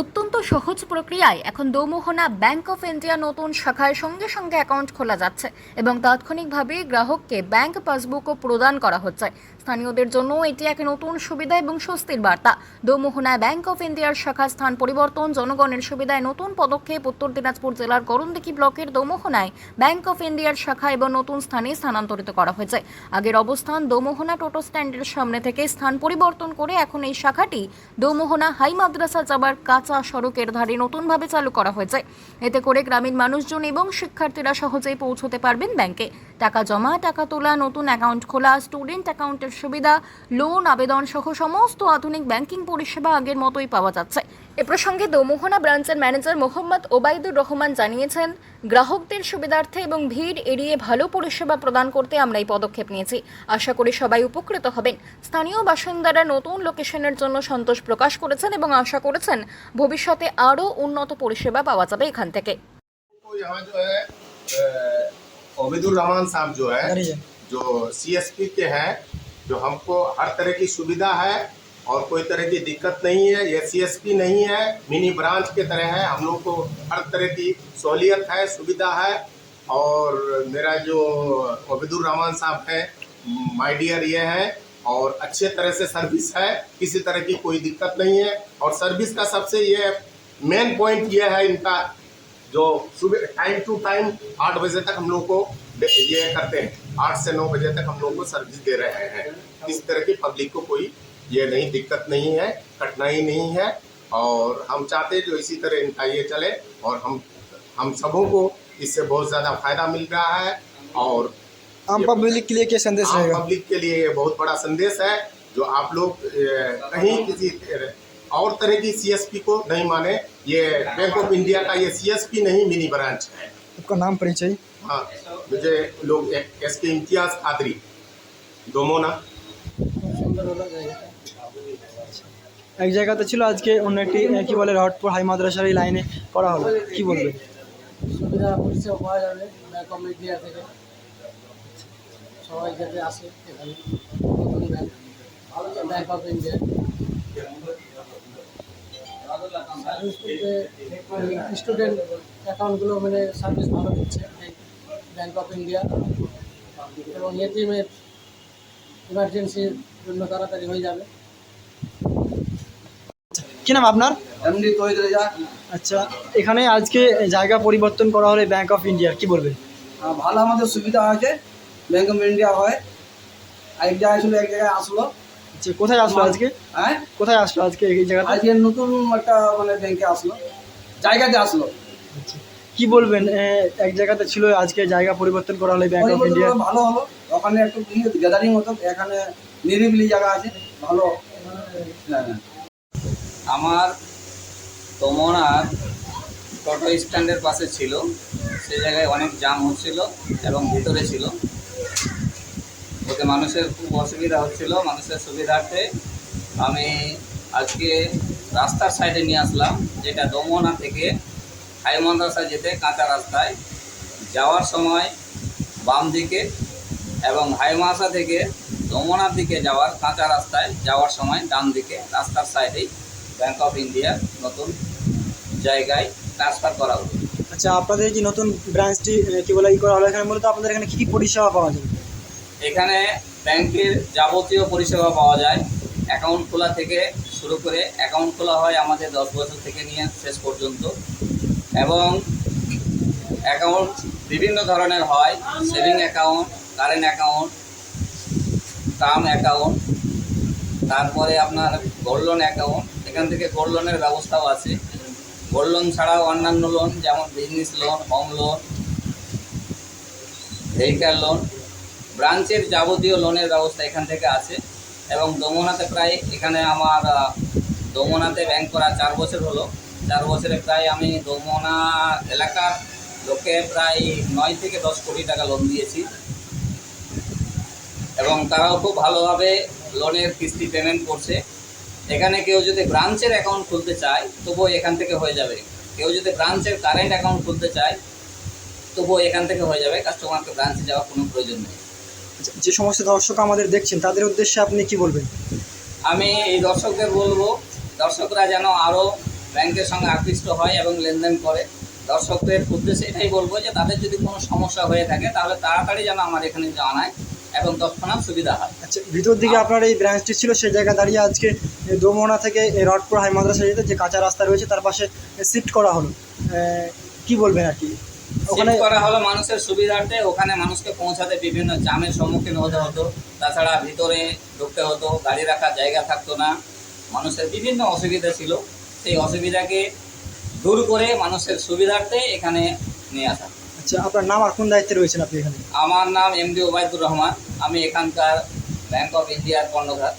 অত্যন্ত সহজ প্রক্রিয়ায় এখন দোমোহনা ব্যাংক অফ ইন্ডিয়া নতুন শাখায় সঙ্গে সঙ্গে অ্যাকাউন্ট খোলা যাচ্ছে এবং তাৎক্ষণিকভাবে গ্রাহককে ব্যাংক পাসবুকও প্রদান করা হচ্ছে। স্থানীয়দের জন্য এটি এক নতুন সুবিধা এবং স্বস্তির বার্তা। দোমোহনায় ব্যাংক অফ ইন্ডিয়ার শাখা স্থান পরিবর্তন, জনগণের সুবিধায় নতুন পদক্ষেপ, উত্তর দিনাজপুর জেলার করণদিঘি ব্লকের দোমোহনায় ব্যাংক অফ ইন্ডিয়ার শাখা এবং নতুন স্থানে স্থানান্তরিত করা হয়েছে। আগের অবস্থান দোমোহনা টোটো স্ট্যান্ডের সামনে থেকে স্থান পরিবর্তন করে এখন এই শাখাটি দোমোহনা হাই মাদ্রাসা যাবার কাঁচা সড়কের ধারে নতুনভাবে চালু করা হয়েছে। এতে করে গ্রামীণ মানুষজন এবং শিক্ষার্থীরা সহজেই পৌঁছতে পারবেন ব্যাংকে। টাকা জমা, টাকা তোলা, নতুন অ্যাকাউন্ট খোলা স্টুডেন্ট অ্যাকাউন্টের সুবিধা লোন আবেদন সহ সমস্ত আধুনিক ব্যাংকিং পরিষেবা আগের মতোই পাওয়া যাচ্ছে। এ প্রসঙ্গে দোমোহনা ব্রাঞ্চের ম্যানেজার মোহাম্মদ ওবায়দুর রহমান জানিয়েছেন, গ্রাহকদের সুবিধার্থে এবং ভিড় এড়িয়ে ভালো পরিষেবা প্রদান করতে আমরা এই পদক্ষেপ নিয়েছি। আশা করি সবাই উপকৃত হবেন। স্থানীয় বাসিন্দারা নতুন লোকেশনের জন্য সন্তোষ প্রকাশ করেছেন এবং আশা করেছেন ভবিষ্যতে আরও উন্নত পরিষেবা পাওয়া যাবে এখান থেকে। ओबेदुर रहमान साहब जो है जो सीएसपी के हैं जो हमको हर तरह की सुविधा है और कोई तरह की दिक्कत नहीं है ये सीएसपी नहीं है मिनी ब्रांच के तरह है हम लोग को हर तरह की सहूलियत है सुविधा है और मेरा जो ओबेदुर रहमान साहब है माय डियर ये है और अच्छे तरह से सर्विस है किसी तरह की कोई दिक्कत नहीं है और सर्विस का सबसे ये मेन पॉइंट ये है इनका जो सुबह टाइम टू टाइम आठ बजे तक हम लोग को ये करते हैं। आठ से नौ बजे तक हम लोग को सर्विस दे रहे हैं। इस तरह की पब्लिक को कोई ये नहीं दिक्कत नहीं है कठिनाई नहीं है। और हम चाहते हैं जो इसी तरह इनका ये चले और हम हम सबों को इससे बहुत ज़्यादा फ़ायदा मिल रहा है और आम पब्लिक के लिए क्या संदेश आम पब्लिक के लिए ये बहुत बड़ा संदेश है। जो आप लोग कहीं किसी और तरह की सीएसपी को नहीं माने ये बैंक ऑफ इंडिया का ये सीएसपी नहीं मिनी ब्रांच है आपका नाम परिचय हाँ मुझे लोग एस के इम्तियाज खादरी दोमोना এক জায়গাতে ছিল আজকে অন্য একটি আহ, কি বলে রহটপুর হাই মাদ্রাসার এই লাইনে করা হলো কি বলবেন সুবিধা পরিষেবা পাওয়া যাবে ব্যাংক অফ ইন্ডিয়া থেকে সবাই যাতে আসে এখানে নতুন bank bank of India service বলতে স্টুডেন্ট অ্যাকাউন্টগুলো মানে সার্ভিস ভালো দিচ্ছে এই ব্যাংক অফ ইন্ডিয়া এবং এটিএমের ইমার্জেন্সির জন্য তাড়াতাড়ি হয়ে যাবে। কি নাম আপনার? রেজা আচ্ছা এখানে আজকে জায়গা পরিবর্তন করা হলে ব্যাঙ্ক অফ ইন্ডিয়া কি বলবেন? ভালো আমাদের সুবিধা আছে ব্যাঙ্ক অফ ইন্ডিয়া হয়। এক জায়গায় ছিল এক জায়গায় আসলো। আচ্ছা কোথায় আসলো আজকে? হ্যাঁ? কোথায় আসলো আজকে এই জায়গাতে আজকে নতুন একটা মানে ব্যাংকে আসলো। জায়গাতে আসলো। আচ্ছা। কি বলবেন এক জায়গাতে ছিল আজকে জায়গা পরিবর্তন করা হলো ব্যাংক অফ ইন্ডিয়া ভালো হলো। ওখানে একটু গ্যাদারিং হতো এখানে নিরিবিলি জায়গা আছে ভালো। হ্যাঁ। আমার তোমরার টোটো স্ট্যান্ডের পাশে ছিল। সে জায়গায় অনেক জাম হচ্ছিল এবং ভিতরে ছিল। ওতে মানুষের খুব অসুবিধা হচ্ছিল, মানুষের সুবিধার্থে আমি আজকে রাস্তার সাইডে নিয়ে আসলাম, যেটা দমনা থেকে হাই মাদ্রাসা যেতে কাঁচা রাস্তায়। যাওয়ার সময় বাম দিকে এবং হাই মাদ্রাসা থেকে দমনার দিকে যাওয়ার কাঁচা রাস্তায়, যাওয়ার সময় ডান দিকে রাস্তার সাইডেই ব্যাংক অফ ইন্ডিয়ার নতুন জায়গায় ট্রান্সফার করা হলো। আচ্ছা আপনাদের যে নতুন ব্রাঞ্চটি কি বলে ই করা হলো, এখানে মূলত আপনাদের এখানে কী কী পরিষেবা পাওয়া যাবে? এখানে ব্যাংকের যাবতীয় পরিষেবা পাওয়া যায়। অ্যাকাউন্ট খোলা থেকে শুরু করে অ্যাকাউন্ট খোলা হয় আমাদের দশ বছর থেকে নিয়ে শেষ পর্যন্ত। এবং অ্যাকাউন্ট বিভিন্ন ধরনের হয়, saving account, current account, term account, তারপরে আপনার গোল্ড লোন অ্যাকাউন্ট। এখান থেকে গোল্ড লোনের ব্যবস্থাও আছে। গোল্ড লোন ছাড়াও অন্যান্য লোন, যেমন business loan, home loan, vehicle loan ব্রাঞ্চের যাবতীয় লোনের ব্যবস্থা এখান থেকে আছে। এবং দমনাতে প্রায় এখানে আমার দমনাতে ব্যাংক করা চার বছর হলো। চার বছরে প্রায় আমি দমনা এলাকার লোকে প্রায় নয় থেকে দশ কোটি টাকা লোন দিয়েছি। এবং তারাও খুব ভালোভাবে লোনের কিস্তি পেমেন্ট করছে। এখানে কেউ যদি ব্রাঞ্চের অ্যাকাউন্ট খুলতে চায়, তবুও এখান থেকে হয়ে যাবে। কেউ যদি ব্রাঞ্চের কারেন্ট অ্যাকাউন্ট খুলতে চায়, তবুও এখান থেকে হয়ে যাবে। কাস্টমারকে ব্রাঞ্চে যাওয়ার কোনো প্রয়োজন নেই। যে সমস্ত দর্শক আমাদের দেখছেন তাদের উদ্দেশ্যে আপনি কি বলবেন? আমি এই দর্শকদের বলব দর্শকরা যেন আরও ব্যাংকের সঙ্গে আকৃষ্ট হয় এবং লেনদেন করে। দর্শকদের উদ্দেশ্যে এটাই বলব যে তাদের যদি কোনো সমস্যা হয়ে থাকে তাহলে তাড়াতাড়ি যেন আমার এখানে জানায় এবং তৎক্ষণাৎ সুবিধা হয়। আচ্ছা ভিতর দিকে আপনার এই ব্রাঞ্চটি ছিল সেই জায়গায় দাঁড়িয়ে আজকে এই দোমোহনা থেকে রডপুর হাই মাদ্রাসা যেতে যে কাঁচা রাস্তা রয়েছে তার পাশে শিফট করা হলো। কি বলবেন আর কি? ওখানে করা হলো মানুষের সুবিধার্থে ওখানে মানুষকে পৌঁছাতে বিভিন্ন জামের সম্মুখীন হতে হতো। তাছাড়া ভিতরে ঢুকতে হতো গাড়ি রাখার জায়গা থাকতো না। মানুষের বিভিন্ন অসুবিধা ছিল। সেই অসুবিধাকে দূর করে মানুষের সুবিধার্থে এখানে নিয়ে আসা। আচ্ছা আপনার নাম আর কোন দায়িত্বে রয়েছেন আপনি এখানে? আমার নাম এমডি ওবায়দুর রহমান। আমি এখানকার ব্যাংক অফ ইন্ডিয়ার কর্ণধার।